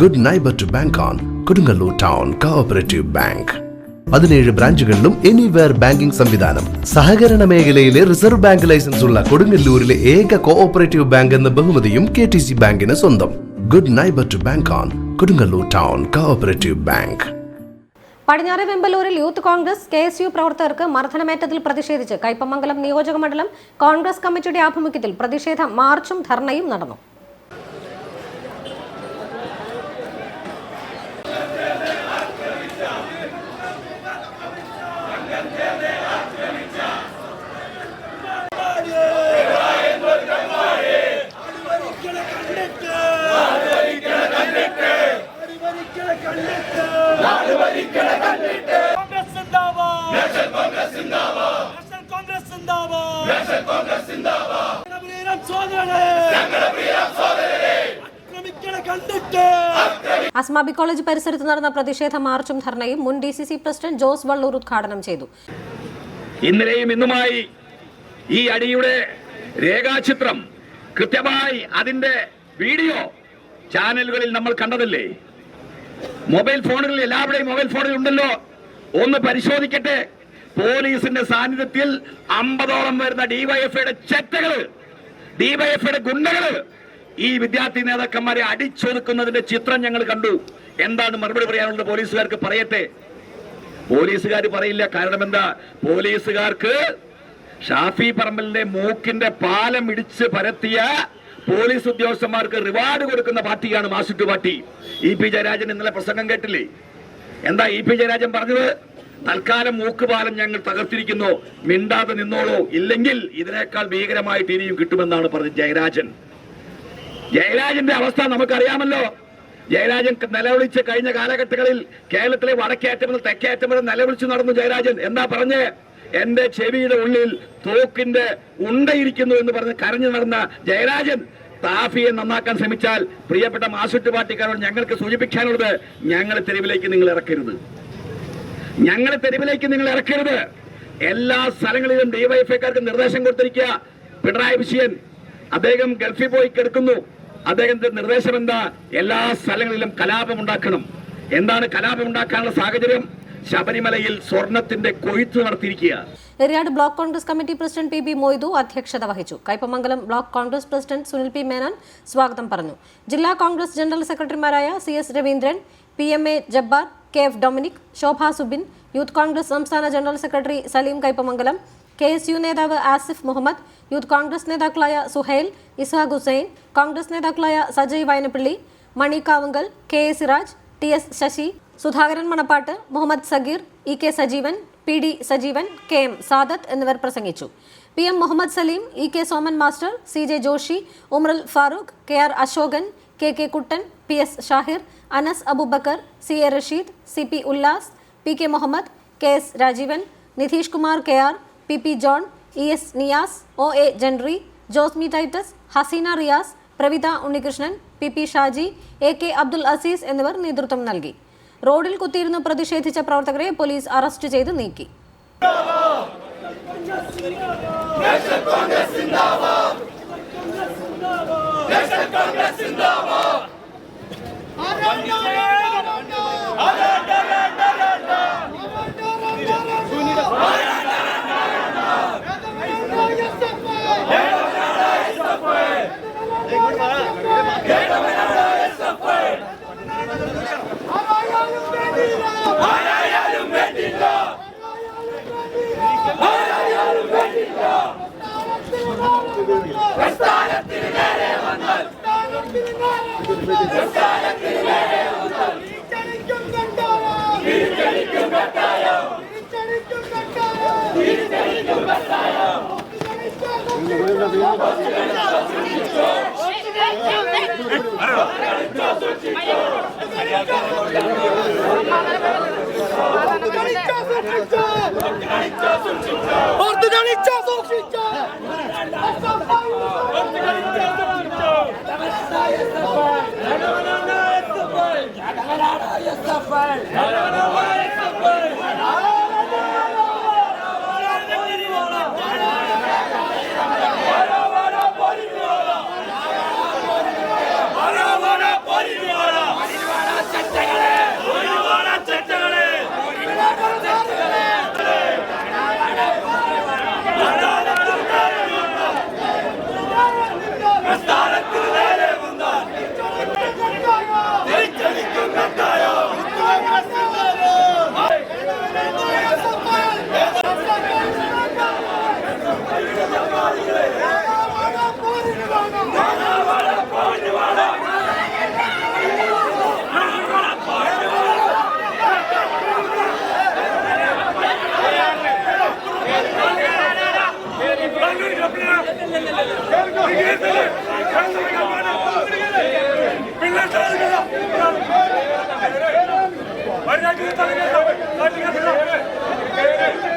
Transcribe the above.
Good neighbour to bank on Kodungallur town cooperative bank പതിനേഴ് ബ്രാഞ്ചുകളിലും anywhere banking സംവിധാനം. സഹകരണ മേഖലയിലെ റിസർവ് ബാങ്ക് ലൈസൻസ് ഉള്ള കൊടുങ്ങല്ലൂരിലെ ഏക കോഓപ്പറേറ്റീവ് ബാങ്ക് എന്ന ബഹുമതിയും കെ ടി സി ബാങ്കിന് സ്വന്തം. Good neighbour to bank on Kodungallur town cooperative bank പടിഞ്ഞാറ് വെമ്പലൂരിൽ youth Congress K S U പ്രവർത്തകർക്ക് മർദ്ദനമേറ്റതിൽ പ്രതിഷേധിച്ച് കൈപ്പമംഗലം നിയോജക മണ്ഡലം കോൺഗ്രസ് കമ്മിറ്റിയുടെ ആഭിമുഖ്യത്തിൽ പ്രതിഷേധ മാർച്ചും ധർണയും നടന്നു. അസ്മാബി കോളേജ് പരിസരത്ത് നടന്ന പ്രതിഷേധ മാർച്ചും ധർണയും മുൻ D C C president Jose Valloor ഉദ്ഘാടനം ചെയ്തു. ഇന്നലെയും ഇന്നുമായി ഈ അടിയുടെ രേഖാചിത്രം കൃത്യമായി അതിന്റെ വീഡിയോ ചാനലുകളിൽ നമ്മൾ കണ്ടതല്ലേ? മൊബൈൽ ഫോണുകളിൽ എല്ലാവരുടെയും മൊബൈൽ ഫോണിൽ ഉണ്ടല്ലോ. ഒന്ന് പരിശോധിക്കട്ടെ. പോലീസിന്റെ സാന്നിധ്യത്തിൽ അമ്പതോളം വരുന്ന ഡിവൈഎഫ്ഐയുടെ ചെറ്റകൾ ഡിവൈഎഫ്ഐയുടെ ഗുണ്ടകൾ ഈ വിദ്യാർത്ഥി നേതാക്കന്മാരെ അടിച്ചൊതുക്കുന്നതിന്റെ ചിത്രം ഞങ്ങൾ കണ്ടു. എന്താണ് മറുപടി പറയാനുള്ളത് പോലീസുകാർക്ക് പറയട്ടെ? പോലീസുകാർ പറയില്ല. കാരണം എന്താ? പോലീസുകാർക്ക് ഷാഫി പറമ്പലിന്റെ മൂക്കിന്റെ പാലം ഇടിച്ച് പരത്തിയ പോലീസ് ഉദ്യോഗസ്ഥന്മാർക്ക് റിവാർഡ് കൊടുക്കുന്ന പാർട്ടിയാണ് മാസിറ്റു പാർട്ടി. ഇ പി ജയരാജൻ ഇന്നലെ പ്രസംഗം കേട്ടില്ലേ? എന്താ ഇ പി ജയരാജൻ പറഞ്ഞത്? തൽക്കാലം മൂക്കുപാലം ഞങ്ങൾ തകർത്തിരിക്കുന്നു. മിണ്ടാതെ നിന്നോളൂ. ഇല്ലെങ്കിൽ ഇതിനേക്കാൾ ഭീകരമായിട്ട് ഇനിയും കിട്ടുമെന്നാണ് പറഞ്ഞത് ജയരാജൻ. ജയരാജന്റെ അവസ്ഥ നമുക്കറിയാമല്ലോ. ജയരാജൻ നിലവിളിച്ച് കഴിഞ്ഞ കാലഘട്ടങ്ങളിൽ കേരളത്തിലെ വടക്കേറ്റം മുതൽ തെക്കേറ്റം വരെ നിലവിളിച്ച് നടന്നു ജയരാജൻ. എന്താ പറഞ്ഞ്? എന്റെ ചെവിയുടെ ഉള്ളിൽ തോക്കിന്റെ ഉണ്ടയിരിക്കുന്നു എന്ന് പറഞ്ഞ് കരഞ്ഞു നടന്ന ജയരാജൻ താഫിയെ നന്നാക്കാൻ ശ്രമിച്ചാൽ പ്രിയപ്പെട്ട മാസുറ്റ് പാർട്ടിക്കാരോട് ഞങ്ങൾക്ക് സൂചിപ്പിക്കാനുള്ളത് ഞങ്ങളെ തെരുവിലേക്ക് നിങ്ങൾ ഇറക്കരുത്. ഞങ്ങളെ തെരുവിലേക്ക് നിങ്ങൾ ഇറക്കരുത്. എല്ലാ സ്ഥലങ്ങളിലും ഡിവൈഎഫ്ഐക്കാർക്ക് നിർദ്ദേശം കൊടുത്തിരിക്കുക. പിണറായി വിജയൻ അദ്ദേഹം ഗൾഫിൽ പോയി കിടക്കുന്നു. അദ്ദേഹത്തിന്റെ നിർദ്ദേശം എന്താ? എല്ലാ സ്ഥലങ്ങളിലും കലാപം ഉണ്ടാക്കണം. എന്താണ് കലാപം ഉണ്ടാക്കാനുള്ള സാഹചര്യം? ശബരിമലയിൽ സ്വർണത്തിന്റെ കൊയ്ത്ത് നടത്തിയിരിക്കുക Eriyad block Congress committee president P B Moidu അധ്യക്ഷത വഹിച്ചു. Kaipamangalam block Congress president Sunil P Menon സ്വാഗതം പറഞ്ഞു. ജില്ലാ കോൺഗ്രസ് ജനറൽ സെക്രട്ടറിമാരായ C S Raveendran P M A Jabbar K F Dominic Shobha Subin youth Congress സംസ്ഥാന general secretary Saleem Kaipamangalam K S U നേതാവ് Asif Muhammad youth Congress നേതാക്കളായ സുഹൈൽ ഇസ്ഹാഖ് ഹുസൈൻ കോൺഗ്രസ് നേതാക്കളായ Sajay Vayanappally Mani Kavungal K A Siraj T S Sasi Sudhakaran Manappattu Muhammad Sageer E K Sajeevan P D Sajeevan K M Sadath എന്നിവർ പ്രസംഗിച്ചു. P M Muhammad Saleem E K Soman master C J Joshy Umarul Farooq K R Asokan K K Kuttan P S Shahir Anas Aboobacker C A Rasheed C P Ullas P K Muhammad K S Rajeevan Nidheesh Kumar K R P P John E S Niyas O A Jenry Josmi Titus Haseena Riyas Pravitha Unnikrishnan P P Shaji A K Abdul Azeez എന്നിവർ നേതൃത്വം നൽകി. റോഡിൽ കുത്തിയിരുന്ന് പ്രതിഷേധിച്ച പ്രവർത്തകരെ police arrest ചെയ്ത് നീക്കി. Portugal, ciao, ciao, ciao! No, no, no, no, it's the fight. No, no, no, it's the fight. ਚੱਲ ਗਿਆ ਸਾਡੀਆਂ